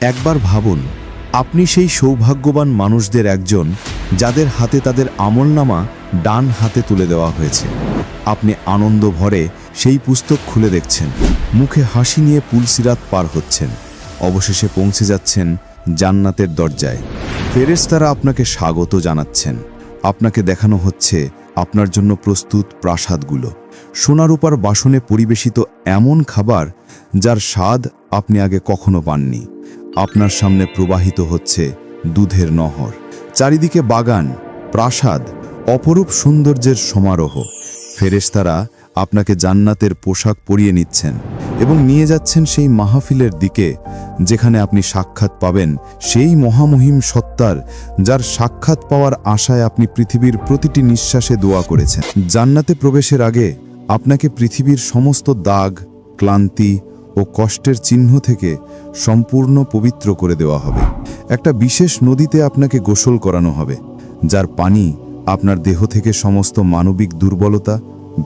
একবার ভাবুন, আপনি সেই সৌভাগ্যবান মানুষদের একজন যাদের হাতে তাদের আমলনামা ডান হাতে তুলে দেওয়া হয়েছে। আপনি আনন্দ ভরে সেই পুস্তক খুলে দেখছেন। মুখে হাসি নিয়ে পুলসিরাত পার হচ্ছেন। অবশেষে পৌঁছে যাচ্ছেন জান্নাতের দরজায়। ফেরেশতারা আপনাকে স্বাগত জানাচ্ছেন। আপনাকে দেখানো হচ্ছে আপনার জন্য প্রস্তুত প্রাসাদগুলো। সোনারূপার বাসনে পরিবেশিত এমন খাবার যার স্বাদ আপনি আগে কখনো পাননি। আপনার সামনে প্রবাহিত হচ্ছে দুধের নহর। চারিদিকে বাগান, প্রাসাদ, অপরূপ সৌন্দর্যের সমারোহ। ফেরেশতারা আপনাকে জান্নাতের পোশাক পরিয়ে নিচ্ছেন এবং নিয়ে যাচ্ছেন সেই মাহফিলের দিকে, যেখানে আপনি সাক্ষাৎ পাবেন সেই মহামহিম সত্তার, যার সাক্ষাৎ পাওয়ার আশায় আপনি পৃথিবীর প্রতিটি নিঃশ্বাসে দোয়া করেছেন। জান্নাতে প্রবেশের আগে আপনাকে পৃথিবীর সমস্ত দাগ, ক্লান্তি ও কষ্টের চিহ্ন থেকে সম্পূর্ণ পবিত্র করে দেওয়া হবে। একটা বিশেষ নদীতে আপনাকে গোসল করানো হবে, যার পানি আপনার দেহ থেকে সমস্ত মানবিক দুর্বলতা,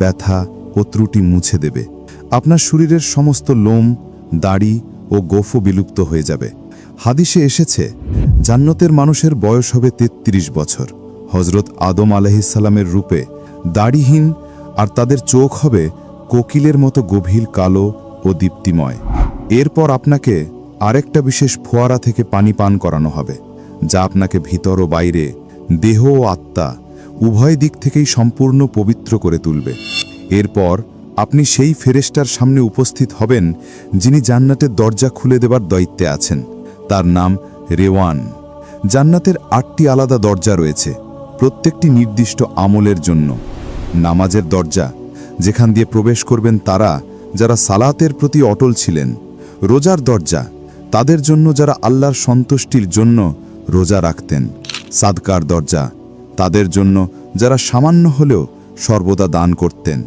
ব্যথা ও ত্রুটি মুছে দেবে। আপনার শরীরের সমস্ত লোম, দাড়ি ও গোফও বিলুপ্ত হয়ে যাবে। হাদিসে এসেছে, জান্নতের মানুষের বয়স হবে ৩৩ বছর। হজরত আদম আলহিসাল্লামের রূপে দাড়িহীন আর তাদের চোখ হবে কোকিলের মতো গভীর কালো ও দীপ্তিময়। এরপর আপনাকে আরেকটা বিশেষ ফোয়ারা থেকে পানি পান করানো হবে, যা আপনাকে ভিতর ও বাইরে, দেহ ও আত্মা, উভয় দিক থেকেই সম্পূর্ণ পবিত্র করে তুলবে। এরপর আপনি সেই ফেরেস্টার সামনে উপস্থিত হবেন, যিনি জান্নাতের দরজা খুলে দেবার দায়িত্বে আছেন। তার নাম রেওয়ান। জান্নাতের আটটি আলাদা দরজা রয়েছে, প্রত্যেকটি নির্দিষ্ট আমলের জন্য। নামাজের দরজা, যেখান দিয়ে প্রবেশ করবেন তারা যারা সালাতের প্রতি অটল ছিলেন, রোজার দরজা, তাদের জন্য যারা আল্লাহর সন্তুষ্টির জন্য রোজা রাখতেন। সাদকার দরজা, তাদের জন্য যারা সামান্য হলেও সর্বদা দান করতেন।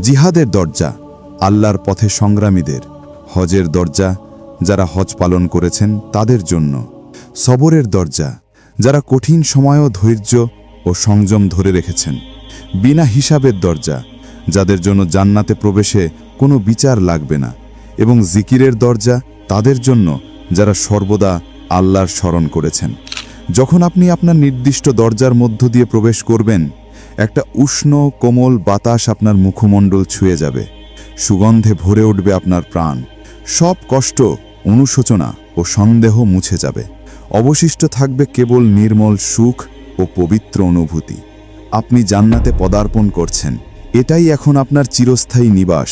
জিহাদের দরজা, আল্লাহর পথে সংগ্রামীদের। হজের দরজা, যারা হজ পালন করেছেন, তাদের জন্য। সবরের দরজা, যারা কঠিন সময়ও ধৈর্য ও সংযম ধরে রেখেছেন। বিনা হিসাবের দরজা, যাদের জন্য জান্নাতে প্রবেশে কোনো বিচার লাগবে না এবং জিকিরের দরজা তাদের জন্য যারা সর্বদা আল্লাহর স্মরণ করেছেন। যখন আপনি আপনার নির্দিষ্ট দরজার মধ্য দিয়ে প্রবেশ করবেন, একটা উষ্ণ, কোমল বাতাস আপনার মুখমণ্ডল ছুঁয়ে যাবে। সুগন্ধে ভরে উঠবে আপনার প্রাণ। সব কষ্ট, অনুশোচনা ও সন্দেহ মুছে যাবে। অবশিষ্ট থাকবে কেবল নির্মল সুখ ও পবিত্র অনুভূতি। আপনি জান্নাতে পদার্পণ করছেন। এটাই এখন আপনার চিরস্থায়ী নিবাস।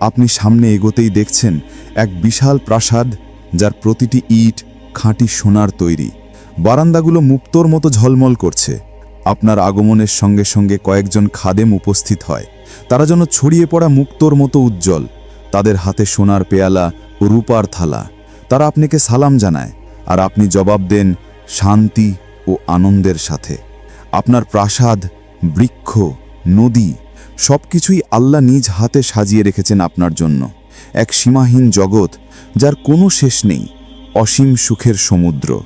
আপনি সামনে এগোতেই দেখছেন এক বিশাল প্রাসাদ, যার প্রতিটি ইট, খাঁটি সোনার তৈরি। বারান্দাগুলো মুক্তোর মতো ঝলমল করছে। আপনার আগমনের সঙ্গে সঙ্গে কয়েকজন খাদেম উপস্থিত হয়। তারা যেন ছড়িয়ে পড়া মুক্তোর মতো উজ্জ্বল। তাদের হাতে সোনার পেয়ালা ও রূপার থালা। তারা আপনাকে সালাম জানায় আর আপনি জবাব দেন শান্তি ও আনন্দের সাথে। আপনার প্রাসাদ, বৃক্ষ, নদী সবকিছুই আল্লাহ নিজ হাতে সাজিয়ে রেখেছেন আপনার জন্য। এক সীমাহীন জগৎ, যার কোনো শেষ নেই, অসীম সুখের সমুদ্র।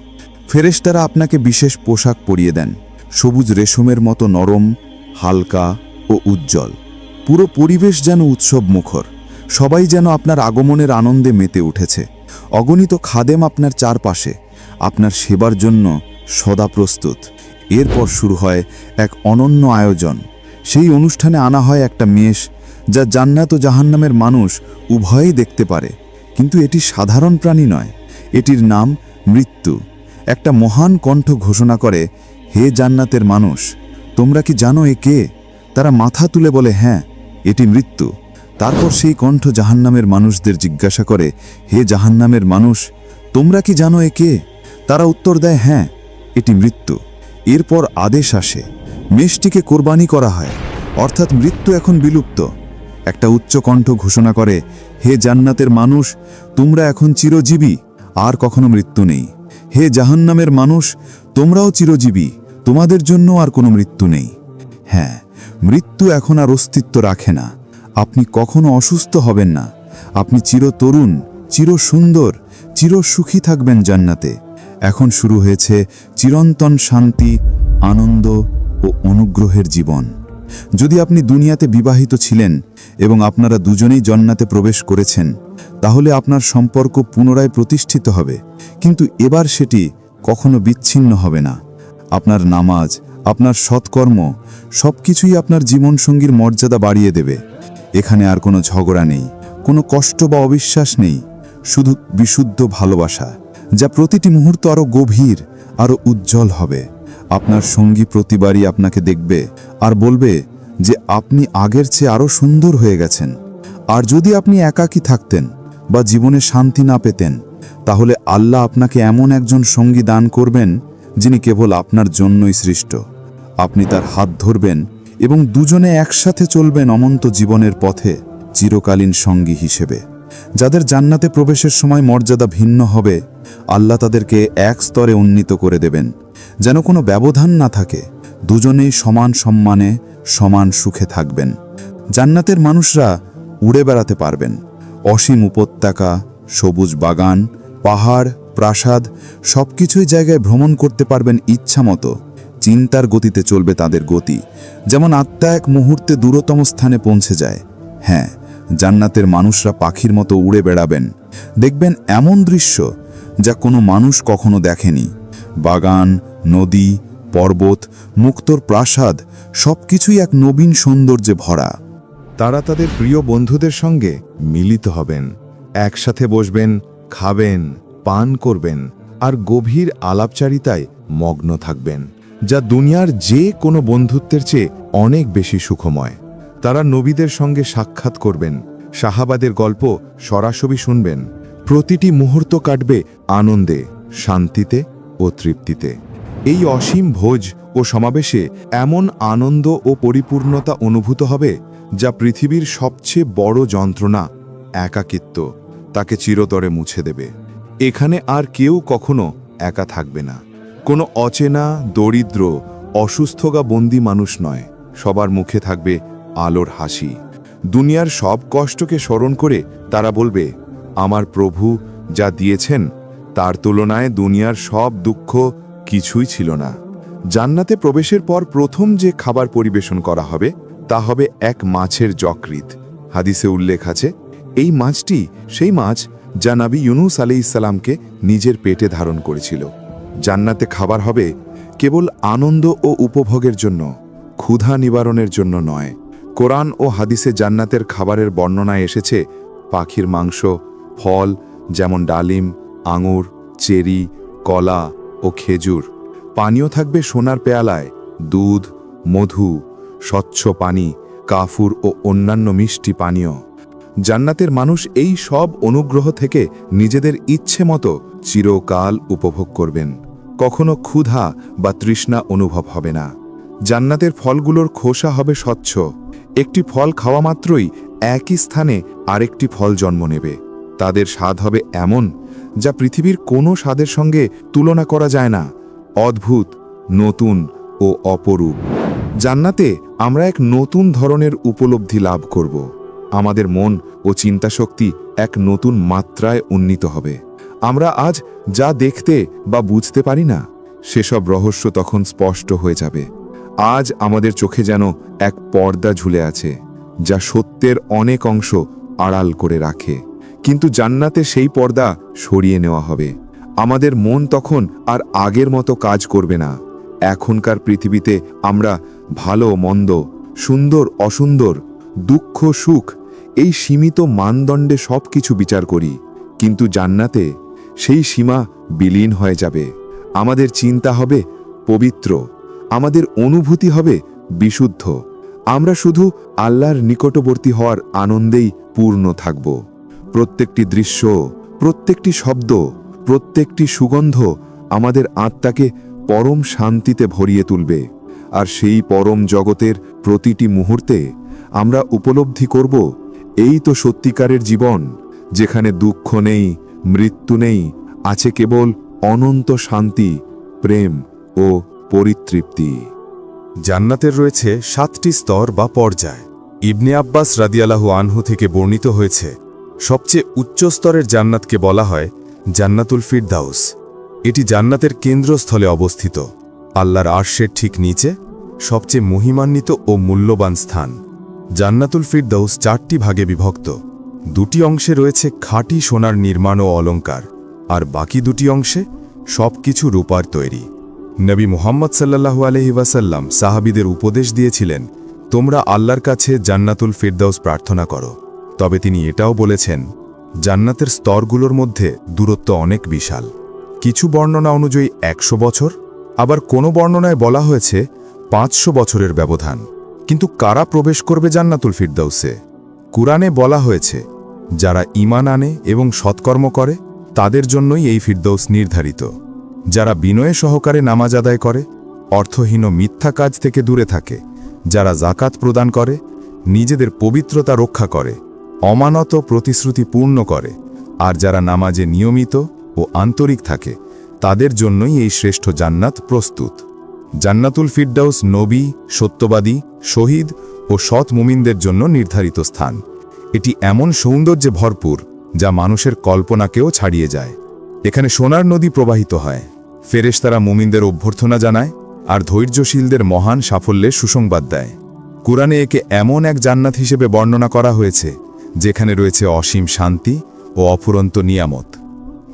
ফেরেশতারা আপনাকে বিশেষ পোশাক পরিয়ে দেন, সবুজ রেশমের মতো নরম, হালকা ও উজ্জ্বল। পুরো পরিবেশ যেন উৎসব মুখর, সবাই যেন আপনার আগমনের আনন্দে মেতে উঠেছে। অগণিত খাদেম আপনার চারপাশে, আপনার সেবার জন্য সদা প্রস্তুত। এরপর শুরু হয় এক অনন্য আয়োজন। সেই অনুষ্ঠানে আনা হয় একটা মেষ, যা জান্নাত ও জাহান্নামের মানুষ উভয়ই দেখতে পারে। কিন্তু এটি সাধারণ প্রাণী নয়। এটির নাম মৃত্যু। একটা মহান কণ্ঠ ঘোষণা করে, হে জান্নাতের মানুষ, তোমরা কি জানো এ কে? তারা মাথা তুলে বলে হ্যাঁ এটি মৃত্যু। তারপর সেই কণ্ঠ জাহান্নামের মানুষদের জিজ্ঞাসা করে, হে জাহান্নামের মানুষ, তোমরা কি জানো এ কে? তারা উত্তর দেয় হ্যাঁ এটি মৃত্যু। এরপর আদেশ আসে মেষটিকে কোরবানি করা হয়, অর্থাৎ মৃত্যু এখন বিলুপ্ত। একটা উচ্চ কণ্ঠ ঘোষণা করে, হে জান্নাতের মানুষ, তোমরা এখন চিরজীবী, আর কখনো মৃত্যু নেই। হে জাহান্নামের মানুষ, তোমরাও চিরজীবী, তোমাদের জন্য আর কোনো মৃত্যু নেই। হ্যাঁ মৃত্যু এখন আর অস্তিত্ব রাখে না। আপনি কখনো অসুস্থ হবেন না। আপনি চির তরুণ, চির সুন্দর, চির সুখী থাকবেন জান্নাতে। এখন শুরু হয়েছে চিরন্তন শান্তি, আনন্দ ও অনুগ্রহের জীবন। যদি আপনি দুনিয়াতে বিবাহিত ছিলেন এবং আপনারা দুজনেই জন্নাতে প্রবেশ করেছেন, তাহলে আপনার সম্পর্ক পুনরায় প্রতিষ্ঠিত হবে। কিন্তু এবার সেটি কখনো বিচ্ছিন্ন হবে না। আপনার নামাজ, আপনার সৎকর্ম সব কিছুই আপনার জীবনসঙ্গীর মর্যাদা বাড়িয়ে দেবে। এখানে আর কোনো ঝগড়া নেই, কোনো কষ্ট বা অবিশ্বাস নেই, শুধু বিশুদ্ধ ভালোবাসা, যা প্রতিটি মুহূর্ত আরও গভীর, আরও উজ্জ্বল হবে। আপনার সঙ্গী প্রতিবারই আপনাকে দেখবে আর বলবে যে আপনি আগের চেয়ে আরও সুন্দর হয়ে গেছেন। আর যদি আপনি একাকী থাকতেন বা জীবনে শান্তি না পেতেন, তাহলে আল্লাহ আপনাকে এমন একজন সঙ্গী দান করবেন যিনি কেবল আপনার জন্যই সৃষ্ট। আপনি তার হাত ধরবেন এবং দুজনে একসাথে চলবেন অমন্ত জীবনের পথে চিরকালীন সঙ্গী হিসেবে। যাদের জান্নাতে প্রবেশের সময় মর্যাদা ভিন্ন হবে, আল্লাহ তাদেরকে এক স্তরে উন্নীত করে দেবেন। যেন কোনো ব্যবধান না থাকে, দুজনেই সমান সম্মানে, সমান সুখে থাকবেন। জান্নাতের মানুষরা উড়ে বেড়াতে পারবেন। অসীম উপত্যকা, সবুজ বাগান, পাহাড়, প্রাসাদ, সবকিছুই জায়গায় ভ্রমণ করতে পারবেন ইচ্ছামতো চিন্তার গতিতে চলবে তাদের গতি। যেমন আত্মা এক মুহূর্তে দূরতম স্থানে পৌঁছে যায়। হ্যাঁ জান্নাতের মানুষরা পাখির মতো উড়ে বেড়াবেন। দেখবেন এমন দৃশ্য যা কোনো মানুষ কখনো দেখেনি। বাগান, নদী, পর্বত, মুক্তর প্রাসাদ, সবকিছুই এক নবীন সৌন্দর্যে ভরা। তারা তাদের প্রিয় বন্ধুদের সঙ্গে মিলিত হবেন। একসাথে বসবেন, খাবেন, পান করবেন আর গভীর আলাপচারিতায় মগ্ন থাকবেন, যা দুনিয়ার যে কোনো বন্ধুত্বের চেয়ে অনেক বেশি সুখময়। তারা নবীদের সঙ্গে সাক্ষাৎ করবেন শাহাবাদের গল্প সরাসরি শুনবেন, প্রতিটি মুহূর্ত কাটবে আনন্দে, শান্তিতে ও তৃপ্তিতে। এই অসীম ভোজ ও সমাবেশে এমন আনন্দ ও পরিপূর্ণতা অনুভূত হবে যা পৃথিবীর সবচেয়ে বড় যন্ত্রণা, একাকিত্ব, তাকে চিরতরে মুছে দেবে। এখানে আর কেউ কখনো একা থাকবে না। কোনো অচেনা, দরিদ্র অসুস্থগা বন্দি মানুষ নয়। সবার মুখে থাকবে আলোর হাসি। দুনিয়ার সব কষ্টকে স্মরণ করে তারা বলবে, আমার প্রভু যা দিয়েছেন তার তুলনায় দুনিয়ার সব দুঃখ কিছুই ছিল না। জান্নাতে প্রবেশের পর প্রথম যে খাবার পরিবেশন করা হবে, তা হবে এক মাছের যকৃত হাদিসে উল্লেখ আছে, এই মাছটি সেই মাছ যা নাবি ইউনুস আলি ইসালামকে নিজের পেটে ধারণ করেছিল। জান্নাতে খাবার হবে কেবল আনন্দ ও উপভোগের জন্য, ক্ষুধা নিবারণের জন্য নয়। কোরআন ও হাদিসে জান্নাতের খাবারের বর্ণনা এসেছে পাখির মাংস, ফল, যেমন ডালিম আঙুর, চেরি, কলা ও খেজুর। পানীয় থাকবে সোনার পেয়ালায়, দুধ, মধু, স্বচ্ছ পানি, কাফুর ও অন্যান্য মিষ্টি পানীয়। জান্নাতের মানুষ এই সব অনুগ্রহ থেকে নিজেদের ইচ্ছে মতো চিরকাল উপভোগ করবেন। কখনো ক্ষুধা বা তৃষ্ণা অনুভব হবে না। জান্নাতের ফলগুলোর খোসা হবে স্বচ্ছ। একটি ফল খাওয়া মাত্রই একই স্থানে আরেকটি ফল জন্ম নেবে। তাদের স্বাদ হবে এমন যা পৃথিবীর কোনো স্বাদের সঙ্গে তুলনা করা যায় না, অদ্ভুত, নতুন ও অপরূপ। জান্নাতে আমরা এক নতুন ধরনের উপলব্ধি লাভ করব। আমাদের মন ও চিন্তাশক্তি এক নতুন মাত্রায় উন্নীত হবে। আমরা আজ যা দেখতে বা বুঝতে পারি না, সেসব রহস্য তখন স্পষ্ট হয়ে যাবে। আজ আমাদের চোখে যেন এক পর্দা ঝুলে আছে, যা সত্যের অনেক অংশ আড়াল করে রাখে। কিন্তু জান্নাতে সেই পর্দা সরিয়ে নেওয়া হবে। আমাদের মন তখন আর আগের মতো কাজ করবে না। এখনকার পৃথিবীতে আমরা ভালো, মন্দ, সুন্দর, অসুন্দর, দুঃখ, সুখ, এই সীমিত মানদণ্ডে সব কিছু বিচার করি। কিন্তু জান্নাতে সেই সীমা বিলীন হয়ে যাবে। আমাদের চিন্তা হবে পবিত্র। আমাদের অনুভূতি হবে বিশুদ্ধ। আমরা শুধু আল্লাহর নিকটবর্তী হওয়ার আনন্দেই পূর্ণ থাকব। প্রত্যেকটি দৃশ্য, প্রত্যেকটি শব্দ, প্রত্যেকটি সুগন্ধ আমাদের আত্মাকে পরম শান্তিতে ভরিয়ে তুলবে। আর সেই পরম জগতের প্রতিটি মুহূর্তে আমরা উপলব্ধি করব, এই তো সত্যিকারের জীবন, যেখানে দুঃখ নেই, মৃত্যু নেই, আছে কেবল অনন্ত শান্তি, প্রেম ও পরিতৃপ্তি। জান্নাতের রয়েছে সাতটি স্তর বা পর্যায়। ইবনে আব্বাস রাদিয়ালাহু আনহু থেকে বর্ণিত হয়েছে সবচেয়ে উচ্চ স্তরের জান্নাতকে বলা হয় জান্নাতুল ফিরদাউস। এটি জান্নাতের কেন্দ্রস্থলে অবস্থিত। আল্লাহর আর্শের ঠিক নিচে সবচেয়ে মহিমান্বিত ও মূল্যবান স্থান। জান্নাতুল ফিরদাউস চারটি ভাগে বিভক্ত। দুটি অংশে রয়েছে খাঁটি সোনার নির্মাণ ও অলঙ্কার আর বাকি দুটি অংশে সবকিছু রূপার তৈরি। নবী মুহাম্মদ সাল্লাল্লাহু আলহি ওয়াসাল্লাম সাহাবিদের উপদেশ দিয়েছিলেন, তোমরা আল্লাহর কাছে জান্নাতুল ফিরদাউস প্রার্থনা করো। তবে তিনি এটাও বলেছেন, জান্নাতের স্তরগুলোর মধ্যে দূরত্ব অনেক বিশাল। কিছু বর্ণনা অনুযায়ী একশো বছর, আবার কোনো বর্ণনায় বলা হয়েছে পাঁচশো বছরের ব্যবধান। কিন্তু কারা প্রবেশ করবে জান্নাতুল ফিরদাউসে? কুরআনে বলা হয়েছে, যারা ঈমান আনে এবং সৎকর্ম করে, তাদের জন্যই এই ফিরদৌস নির্ধারিত। যারা বিনয়ে সহকারে নামাজ আদায় করে, অর্থহীন মিথ্যা কাজ থেকে দূরে থাকে, যারা জাকাত প্রদান করে, নিজেদের পবিত্রতা রক্ষা করে অমানত প্রতিশ্রুতি পূর্ণ করে, আর যারা নামাজে নিয়মিত ও আন্তরিক থাকে, তাদের জন্যই এই শ্রেষ্ঠ জান্নাত প্রস্তুত। জান্নাতুল ফিরদাউস নবী, সত্যবাদী, শহীদ ও সৎ মুমিনদের জন্য নির্ধারিত স্থান। এটি এমন সৌন্দর্যে ভরপুর, যা মানুষের কল্পনাকেও ছাড়িয়ে যায়। এখানে সোনার নদী প্রবাহিত হয়। ফেরেশতারা মুমিনদের অভ্যর্থনা জানায় আর ধৈর্যশীলদের মহান সাফল্যের সুসংবাদ দেয়। কুরআনে একে এমন এক জান্নাত হিসেবে বর্ণনা করা হয়েছে যেখানে রয়েছে অসীম শান্তি ও অফুরন্ত নিয়ামত।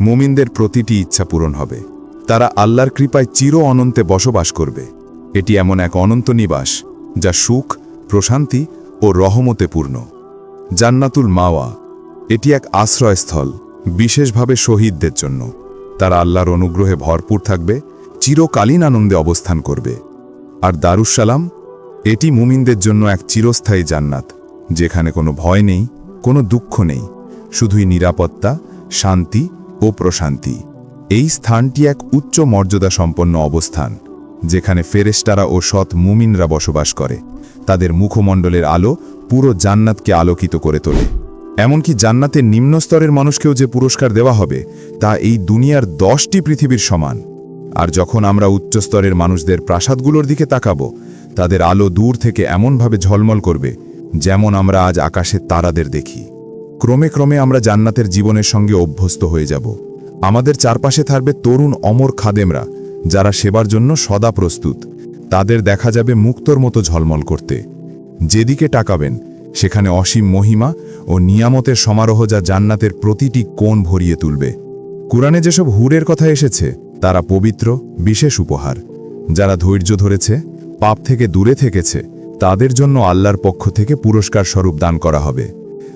মুমিনদের প্রতিটি ইচ্ছা পূরণ হবে। তারা আল্লাহর কৃপায় চির অনন্তে বসবাস করবে। এটি এমন এক অনন্ত নিবাস, যা সুখ, প্রশান্তি ও রহমতে পূর্ণ। জান্নাতুল মাওয়া, এটি এক আশ্রয়স্থল, বিশেষভাবে শহীদদের জন্য। তারা আল্লাহর অনুগ্রহে ভরপুর থাকবে, চিরকালীন আনন্দে অবস্থান করবে। আর দারুসালাম এটি মুমিনদের জন্য এক চিরস্থায়ী জান্নাত, যেখানে কোনো ভয় নেই কোনো দুঃখ নেই, শুধুই নিরাপত্তা, শান্তি ও প্রশান্তি। এই স্থানটি এক উচ্চ মর্যাদা সম্পন্ন অবস্থান, যেখানে ফেরেশতারা ও সৎ মুমিনরা বসবাস করে। তাদের মুখমণ্ডলের আলো পুরো জান্নাতকে আলোকিত করে তোলে। এমনকি জান্নাতের নিম্নস্তরের মানুষকেও যে পুরস্কার দেওয়া হবে, তা এই দুনিয়ার দশটি পৃথিবীর সমান। আর যখন আমরা উচ্চস্তরের মানুষদের প্রাসাদগুলোর দিকে তাকাবো, তাদের আলো দূর থেকে এমনভাবে ঝলমল করবে যেমন আমরা আজ আকাশে তারাদের দেখি। ক্রমে ক্রমে আমরা জান্নাতের জীবনের সঙ্গে অভ্যস্ত হয়ে যাব। আমাদের চারপাশে থাকবে তরুণ অমর খাদেমরা, যারা সেবার জন্য সদা প্রস্তুত। তাদের দেখা যাবে মুক্তর মতো ঝলমল করতে। যেদিকে টাকাবেন সেখানে অসীম মহিমা ও নিয়ামতের সমারোহ যা জান্নাতের প্রতিটি কোণ ভরিয়ে তুলবে। কুরআনে যেসব হুরের কথা এসেছে, তারা পবিত্র, বিশেষ উপহার। যারা ধৈর্য ধরেছে, পাপ থেকে দূরে থেকেছে তাদের জন্য আল্লাহর পক্ষ থেকে পুরস্কার স্বরূপ দান করা হবে।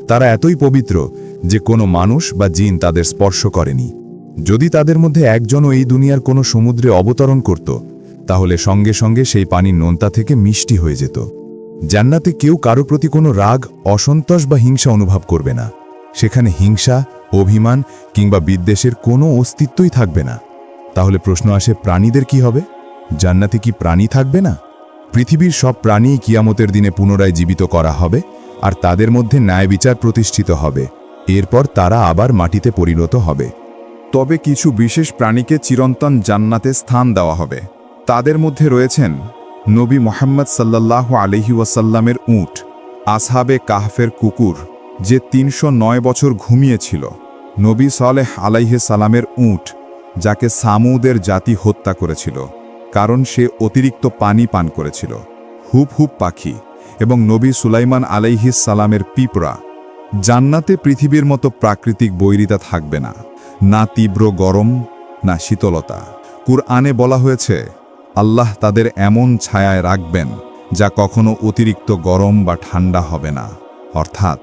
তারা এতই পবিত্র যে কোনো মানুষ বা জিন তাদের স্পর্শ করেনি। যদি তাদের মধ্যে একজনও এই দুনিয়ার কোনো সমুদ্রে অবতরণ করত, তাহলে সঙ্গে সঙ্গে সেই পানি নোনতা থেকে মিষ্টি হয়ে যেত। জান্নাতে কেউ কারও প্রতি কোনো রাগ, অসন্তোষ বা হিংসা অনুভব করবে না। সেখানে হিংসা, অভিমান কিংবা বিদ্বেষের কোনো অস্তিত্বই থাকবে না। তাহলে প্রশ্ন আসে, প্রাণীদের কি হবে? জান্নাতে কি প্রাণী থাকবে না? পৃথিবীর সব প্রাণী কিয়ামতের দিনে পুনরায় জীবিত করা হবে আর তাদের মধ্যে ন্যায় বিচার প্রতিষ্ঠিত হবে। এরপর তারা আবার মাটিতে পরিণত হবে। তবে কিছু বিশেষ প্রাণীকে চিরন্তন জান্নাতে স্থান দেওয়া হবে। তাদের মধ্যে রয়েছেন নবী মোহাম্মদ সাল্লাল্লাহু আলহি ওয়াসাল্লামের উট, আসহাবে কাহফের কুকুর, যে তিনশো নয় বছর ঘুমিয়েছিল, নবী সালেহ আলাইহে সালামের উট, যাকে সামুদের জাতি হত্যা করেছিল। কারণ সে অতিরিক্ত পানি পান করেছিল। হুপ হুপ পাখি এবং নবী সুলাইমান আলাইহিস সালামের পিঁপড়া। জান্নাতে পৃথিবীর মতো প্রাকৃতিক বৈরিতা থাকবে না। না তীব্র গরম, না শীতলতা। কুরআনে বলা হয়েছে, আল্লাহ তাদের এমন ছায়ায় রাখবেন যা কখনো অতিরিক্ত গরম বা ঠান্ডা হবে না। অর্থাৎ,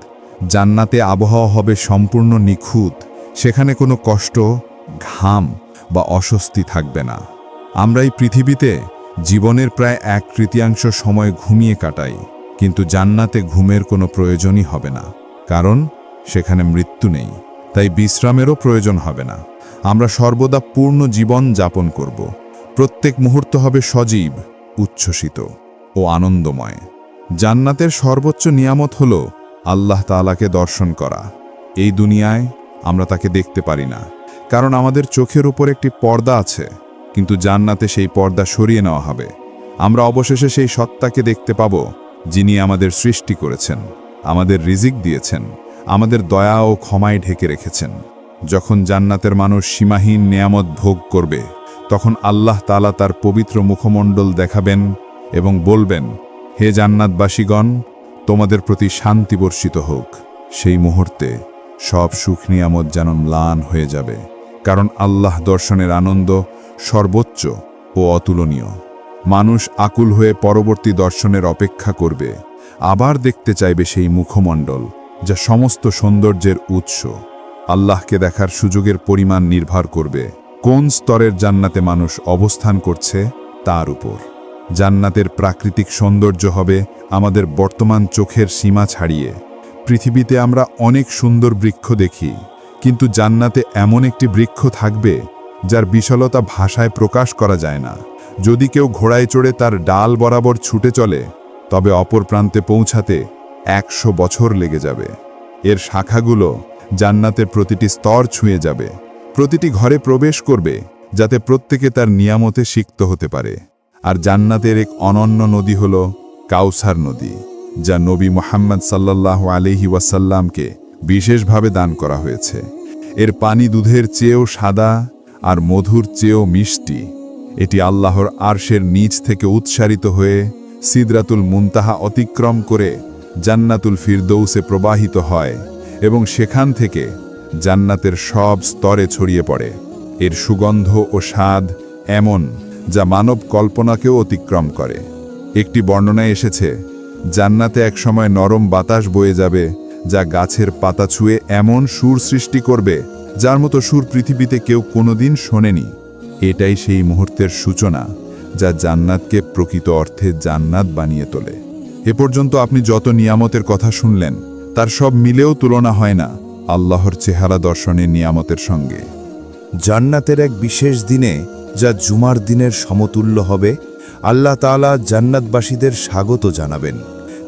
জান্নাতে আবহাওয়া হবে সম্পূর্ণ নিখুঁত, সেখানে কোনো কষ্ট, ঘাম বা অস্বস্তি থাকবে না। আমরা এই পৃথিবীতে জীবনের প্রায় এক তৃতীয়াংশ সময় ঘুমিয়ে কাটাই, কিন্তু জান্নাতে ঘুমের কোনো প্রয়োজনই হবে না, কারণ সেখানে মৃত্যু নেই, তাই বিশ্রামেরও প্রয়োজন হবে না। আমরা সর্বদা পূর্ণ জীবন যাপন করব। প্রত্যেক মুহূর্ত হবে সজীব, উচ্ছ্বসিত ও আনন্দময়। জান্নাতের সর্বোচ্চ নিয়ামত হল আল্লাহ তাআলাকে দর্শন করা। এই দুনিয়ায় আমরা তাকে দেখতে পারি না, কারণ আমাদের চোখের উপর একটি পর্দা আছে। কিন্তু জান্নাতে সেই পর্দা সরিয়ে নেওয়া হবে। আমরা অবশেষে সেই সত্তাকে দেখতে পাব, যিনি আমাদের সৃষ্টি করেছেন, আমাদের রিজিক দিয়েছেন, আমাদের দয়া ও ক্ষমায় ঢেকে রেখেছেন। যখন জান্নাতের মানুষ সীমাহীন নেয়ামত ভোগ করবে, তখন আল্লাহ তালা তার পবিত্র মুখমণ্ডল দেখাবেন এবং বলবেন, হে জান্নাতবাসীগণ, তোমাদের প্রতি শান্তি বর্ষিত হোক। সেই মুহূর্তে সব সুখ নিয়ামত যেন ম্লান হয়ে যাবে। কারণ আল্লাহ দর্শনের আনন্দ সর্বোচ্চ ও অতুলনীয়। মানুষ আকুল হয়ে পরবর্তী দর্শনের অপেক্ষা করবে। আবার দেখতে চাইবে সেই মুখমণ্ডল, যা সমস্ত সৌন্দর্যের উৎস। আল্লাহকে দেখার সুযোগের পরিমাণ নির্ভর করবে। কোন স্তরের জান্নাতে মানুষ অবস্থান করছে, তার উপর। জান্নাতের প্রাকৃতিক সৌন্দর্য হবে আমাদের বর্তমান চোখের সীমা ছাড়িয়ে। পৃথিবীতে আমরা অনেক সুন্দর বৃক্ষ দেখি, কিন্তু জান্নাতে এমন একটি বৃক্ষ থাকবে যার বিশালতা ভাষায় প্রকাশ করা যায় না। যদি কেউ ঘোড়ায় চড়ে তার ডাল বরাবর ছুটে চলে, তবে অপর প্রান্তে পৌঁছাতে একশো বছর লেগে যাবে। এর শাখাগুলো জান্নাতের প্রতিটি স্তর ছুঁয়ে যাবে, প্রতিটি ঘরে প্রবেশ করবে, যাতে প্রত্যেকে তার নিয়ামতে সিক্ত হতে পারে। আর জান্নাতের এক অনন্য নদী হল কাউসার নদী, যা নবী মোহাম্মদ সাল্লাহ আলহি ওয়াসাল্লামকে বিশেষভাবে দান করা হয়েছে। এর পানি দুধের চেয়েও সাদা আর মধুর চেয়েও মিষ্টি। এটি আল্লাহর আরশের নিচ থেকে উৎসারিত হয়ে সিদরাতুল মুনতাহা অতিক্রম করে জান্নাতুল ফিরদৌসে প্রবাহিত হয় এবং সেখান থেকে জান্নাতের সব স্তরে ছড়িয়ে পড়ে। এর সুগন্ধ ও স্বাদ এমন যা মানব কল্পনাকেও অতিক্রম করে। একটি বর্ণনায় এসেছে, জান্নাতে একসময় নরম বাতাস বয়ে যাবে যা গাছের পাতা ছুঁয়ে এমন সুর সৃষ্টি করবে যার মতো সুর পৃথিবীতে কেউ কোনোদিন শোনেনি। এটাই সেই মুহূর্তের সূচনা, যা জান্নাতকে প্রকৃত অর্থে জান্নাত বানিয়ে তোলে। এ পর্যন্ত আপনি যত নিয়ামতের কথা শুনলেন, তার সব মিলেও তুলনা হয় না আল্লাহর চেহারা দর্শনের নিয়ামতের সঙ্গে। জান্নাতের এক বিশেষ দিনে, যা জুমার দিনের সমতুল্য হবে, আল্লাহ তাআলা জান্নাতবাসীদের স্বাগত জানাবেন।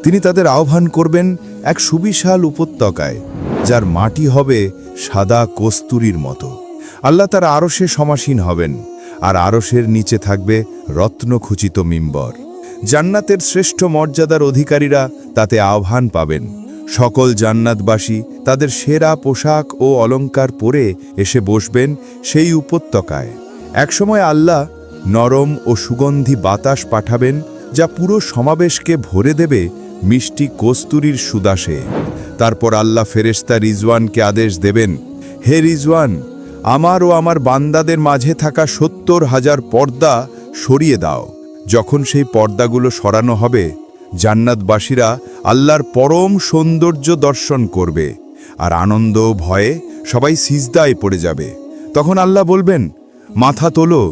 তিনি তাদের আহ্বান করবেন এক সুবিশাল উপত্যকায় যার মাটি হবে সাদা কস্তুরীর মতো। আল্লাহ তার আরশে সমাসীন হবেন, আর আরশের নিচে থাকবে রত্নখচিত মিম্বর। জান্নাতের শ্রেষ্ঠ মর্যাদার অধিকারীরা তাতে আহ্বান পাবেন। সকল জান্নাতবাসী তাদের সেরা পোশাক ও অলংকার পরে এসে বসবেন সেই উপত্যকায়। একসময় আল্লাহ নরম ও সুগন্ধি বাতাস পাঠাবেন, যা পুরো সমাবেশকে ভরে দেবে মিষ্টি কস্তুরীর সুদাসে। তারপর আল্লাহ ফেরেশতা রিজওয়ানকে আদেশ দেবেন, হে রিজওয়ান, আমার ও আমার বান্দাদের মাঝে থাকা সত্তর হাজার পর্দা সরিয়ে দাও। যখন সেই পর্দাগুলো সরানো হবে, জান্নাতবাসীরা আল্লাহর পরম সৌন্দর্য দর্শন করবে আর আনন্দ ভয়ে সবাই সিজদায় পড়ে যাবে। তখন আল্লাহ বলবেন, মাথা তোলো,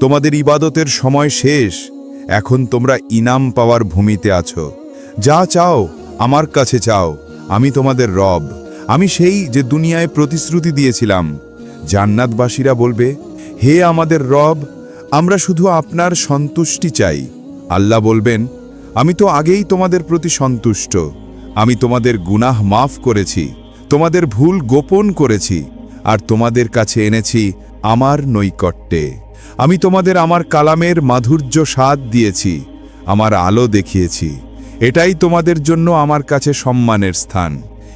তোমাদের ইবাদতের সময় শেষ। এখন তোমরা ইনাম পাওয়ার ভূমিতে আছো। যা চাও, আমার কাছে চাও। আমি তোমাদের রব। আমি সেই যে দুনিয়ায় প্রতিশ্রুতি দিয়েছিলাম। জান্নাতবাসীরা বলবে, হে আমাদের রব, আমরা শুধু আপনার সন্তুষ্টি চাই। আল্লাহ বলবেন, আমি তো আগেই তোমাদের প্রতি সন্তুষ্ট। আমি তোমাদের গুনাহ মাফ করেছি, তোমাদের ভুল গোপন করেছি, আর তোমাদের কাছে এনেছি আমার নৈকট্যে। আমি তোমাদের আমার কালামের মাধুর্য স্বাদ দিয়েছি, আমার আলো দেখিয়েছি। এটাই তোমাদের জন্য আমার কাছে সম্মানের স্থান।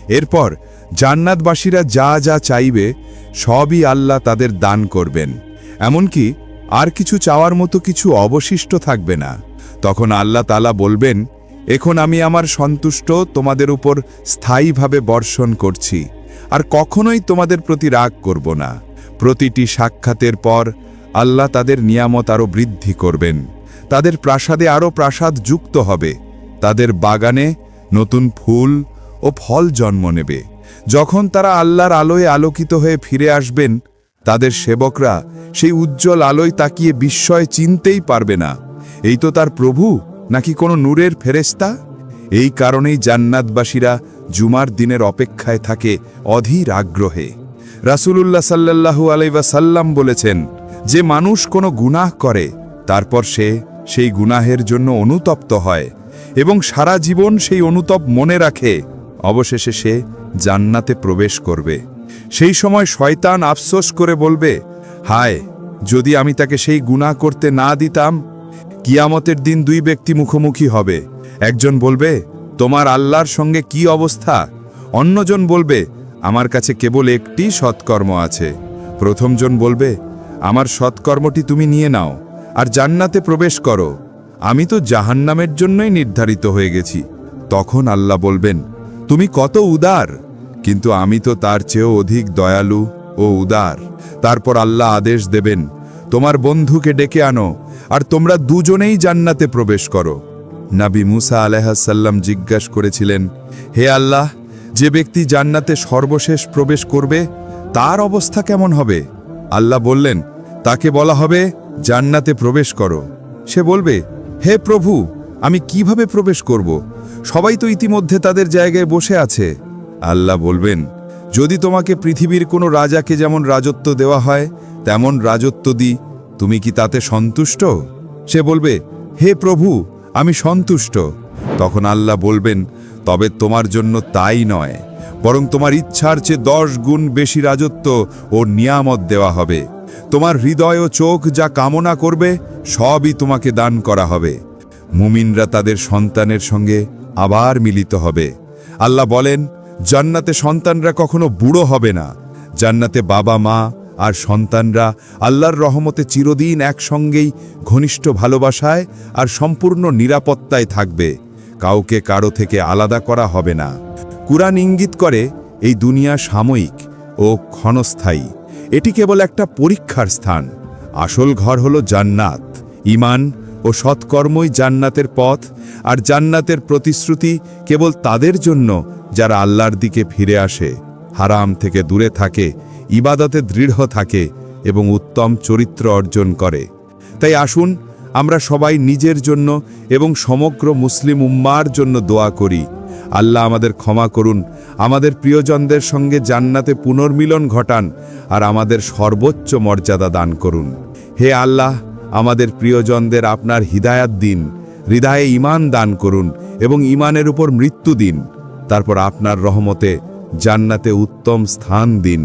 এরপর জান্নাতবাসীরা যা যা চাইবে, সবই আল্লাহ তাদের দান করবেন। এমনকি আর কিছু চাওয়ার মতো কিছু অবশিষ্ট থাকবে না। তখন আল্লাহ তালা বলবেন, এখন আমি আমার সন্তুষ্ট তোমাদের উপর স্থায়ীভাবে বর্ষণ করছি, আর কখনোই তোমাদের প্রতি রাগ করব না। প্রতিটি সাক্ষাতের পর আল্লাহ তাদের নিয়ামত আরও বৃদ্ধি করবেন। তাদের প্রাসাদে আরও প্রাসাদ যুক্ত হবে। তাদের বাগানে নতুন ফুল ও ফল জন্ম নেবে। যখন তারা আল্লাহর আলোয় আলোকিত হয়ে ফিরে আসবেন, তাদের সেবকরা সেই উজ্জ্বল আলোয় তাকিয়ে বিস্ময় চিনতেই পারবে না। এই তো তার প্রভু, নাকি কোনো নূরের ফেরেস্তা এই কারণেই জান্নাতবাসীরা জুমার দিনের অপেক্ষায় থাকে অধীর আগ্রহে। রাসূলুল্লাহ সাল্লাল্লাহু আলাইসাল্লাম বলেছেন, যে মানুষ কোনো গুনাহ করে, তারপর সে সেই গুনাহের জন্য অনুতপ্ত হয়। এবং সারা জীবন সেই অনুতপ মনে রাখে। অবশেষে সে জান্নাতে প্রবেশ করবে। সেই সময় শয়তান আফসোস করে বলবে, হায়, যদি আমি তাকে সেই গুনাহ করতে না দিতাম, কিয়ামতের দিন দুই ব্যক্তি মুখোমুখি হবে। একজন বলবে, তোমার আল্লাহর সঙ্গে কি অবস্থা? অন্যজন বলবে, আমার কাছে কেবল একটি সৎকর্ম আছে। প্রথমজন বলবে, আমার সৎকর্মটি তুমি নিয়ে নাও, আর জান্নাতে প্রবেশ করো। আমি তো জাহান্নামের জন্যই নির্ধারিত হয়ে গেছি। তখন আল্লাহ বলবেন, তুমি কত উদার, কিন্তু আমি তো তার চেয়েও অধিক দয়ালু ও উদার। তারপর আল্লাহ আদেশ দেবেন, তোমার বন্ধুকে ডেকে আনো আর তোমরা দুজনেই জান্নাতে প্রবেশ করো। নাবি মুসা আলাইহাসাল্লাম জিজ্ঞাসা করেছিলেন, হে আল্লাহ, যে ব্যক্তি জান্নাতে সর্বশেষ প্রবেশ করবে, তার অবস্থা কেমন হবে? আল্লাহ বললেন, তাকে বলা হবে, জান্নাতে প্রবেশ করো। সে বলবে হে প্রভু, আমি কীভাবে প্রবেশ করব? সবাই তো ইতিমধ্যে তাদের জায়গায় বসে আছে। আল্লাহ বলবেন, যদি তোমাকে পৃথিবীর কোনো রাজাকে যেমন রাজত্ব দেওয়া হয়, তেমন রাজত্ব দিই। তুমি কি তাতে সন্তুষ্ট? সে বলবে, হে প্রভু, আমি সন্তুষ্ট। তখন আল্লাহ বলবেন, তবে তোমার জন্য তাই নয়, বরং তোমার ইচ্ছার চেয়ে দশ গুণ বেশি রাজত্ব ও নিয়ামত দেওয়া হবে। তোমার হৃদয় ও চোখ যা কামনা করবে, সবই তোমাকে দান করা হবে। মুমিনরা তাদের সন্তানের সঙ্গে আবার মিলিত হবে। আল্লাহ বলেন, জান্নাতে সন্তানরা কখনো বুড়ো হবে না। জান্নাতে বাবা, মা আর সন্তানরা আল্লাহর রহমতে চিরদিন একসঙ্গেই ঘনিষ্ঠ ভালোবাসায় আর সম্পূর্ণ নিরাপত্তায় থাকবে। কাউকে কারও থেকে আলাদা করা হবে না। কুরআন ইঙ্গিত করে, এই দুনিয়া সাময়িক ও ক্ষণস্থায়ী। এটি কেবল একটা পরীক্ষার স্থান। আসল ঘর হলো জান্নাত। ইমান ও সৎকর্মই জান্নাতের পথ, আর জান্নাতের প্রতিশ্রুতি কেবল তাদের জন্য যারা আল্লাহর দিকে ফিরে আসে, হারাম থেকে দূরে থাকে, ইবাদতে দৃঢ় থাকে এবং উত্তম চরিত্র অর্জন করে। তাই আসুন, আমরা সবাই নিজের জন্য এবং সমগ্র মুসলিম উম্মার জন্য দোয়া করি। আল্লাহ আমাদের ক্ষমা করুন, আমাদের প্রিয়জনদের সঙ্গে জান্নাতে পুনর্মিলন ঘটান, আর আমাদের সর্বোচ্চ মর্যাদা দান করুন। হে আল্লাহ, আমাদের প্রিয়জনদের আপনার হিদায়াত দিন, হৃদয়ে ইমান দান করুন এবং ইমানের উপর মৃত্যু দিন। তারপর আপনার রহমতে জান্নাতে উত্তম স্থান দিন।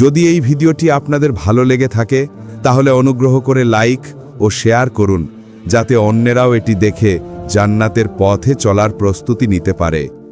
যদি এই ভিডিওটি আপনাদের ভালো লেগে থাকে, তাহলে অনুগ্রহ করে লাইক ও শেয়ার করুন, যাতে অন্যেরাও এটি দেখে জান্নাতের পথে চলার প্রস্তুতি নিতে পারে।